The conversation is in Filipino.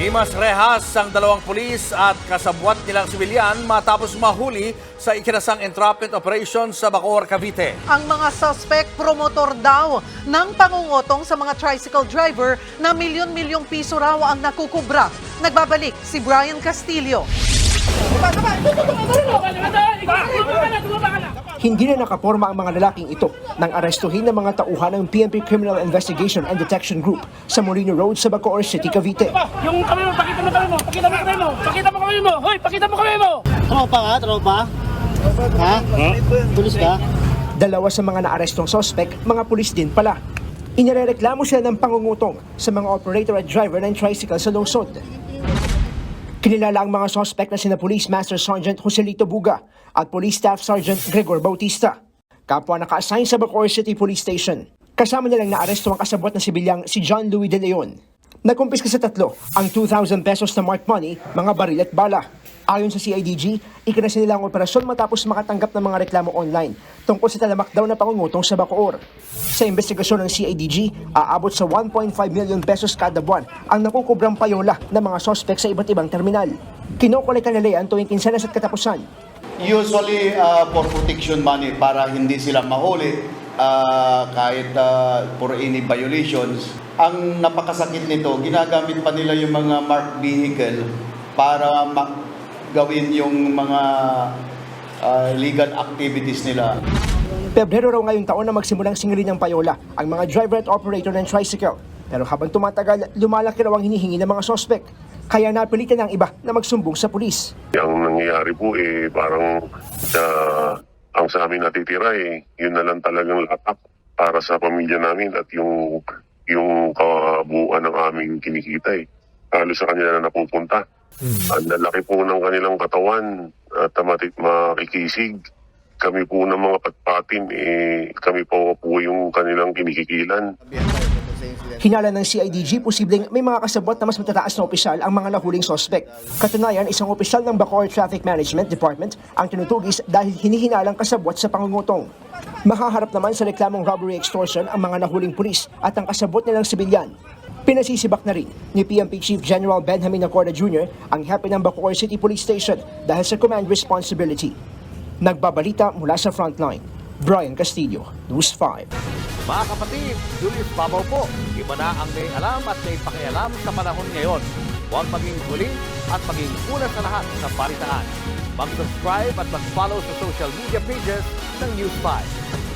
Himas rehas ang dalawang pulis at kasabwat nilang sibilyan matapos mahuli sa ikinasang entrapment operation sa Bacoor, Cavite. Ang mga suspect promotor daw ng pangungutong sa mga tricycle driver na milyon-milyong piso raw ang nakukubra. Nagbabalik si Brian Castillo. Hindi na nakaporma ang mga lalaking ito nang arestuhin ng mga tauhan ng PNP Criminal Investigation and Detection Group sa Molino Road sa Bacoor City, Cavite. Yung kamay mo, pakita mo kamay mo, pakita mo kamay mo, pakita mo kamay mo, hoy, pakita mo kamay mo! Tropa ka, tropa? Ha? Pulis ka? Dalawa sa mga naarestong sospek, mga pulis din pala. Inirereklamo sila ng pangungutong sa mga operator at driver ng tricycle sa lungsod. Kinilala ang mga sospek na sina Police Master Sergeant Joselito Buga at Police Staff Sergeant Gregor Bautista. Kapwa naka-assign sa Bacoor City Police Station. Kasama nilang naaresto ang kasabot na sibilyang si John Louis De Leon. Nakumpiska sa tatlo ang 2,000 pesos na marked money, mga baril at bala. Ayon sa CIDG, ikinasa nila ang operasyon matapos makatanggap ng mga reklamo online tungkol sa talamak daw na pangungutong sa Bacoor. Sa investigasyon ng CIDG, aabot sa 1.5 million pesos kada buwan ang nakukubrang payola ng mga sospek sa iba't ibang terminal. Kinokolekta nila yan tuwing kinsanas at katapusan. Usually uh, for protection money para hindi sila mahuli uh, kahit uh, for any violations. Ang napakasakit nito, ginagamit pa nila yung mga marked vehicle para ma- gawin yung mga uh, legal activities nila. Pebrero raw ngayong taon na magsimulang singilin ng payola ang mga driver at operator ng tricycle. Pero habang tumatagal, lumalaki raw ang hinihingi ng mga sospek. Kaya napilitan ng iba na magsumbong sa pulis. Ang nangyayari po eh parang ah, ang sa amin natitira eh yun na lang talagang latak para sa pamilya namin at yung yung kabuuan ng aming kinikita eh. Halos sa kanila na napupunta. Ang lalaki po ng kanilang katawan at matit makikisig. Kami po ng mga patpatin eh kami po po yung kanilang kinikikilan. Hinala ng CIDG, posibleng may mga kasabot na mas matataas na opisyal ang mga nahuling sospek. Katunayan, isang opisyal ng Bacoor Traffic Management Department ang tinutugis dahil hinihinalang kasabot sa pangungutong. Makaharap naman sa reklamong robbery extortion ang mga nahuling pulis at ang kasabot nilang sibilyan. Pinasisibak na rin ni PMP Chief General Benjamin Acorda Jr. ang hepe ng Bacoor City Police Station dahil sa command responsibility. Nagbabalita mula sa frontline, Brian Castillo, News 5. Mga kapatid, Julius Babaw po. Iba na ang may alam at may pakialam sa panahon ngayon. Huwag maging huli at maging una sa lahat sa balitaan. Mag-subscribe at mag-follow sa social media pages ng News 5.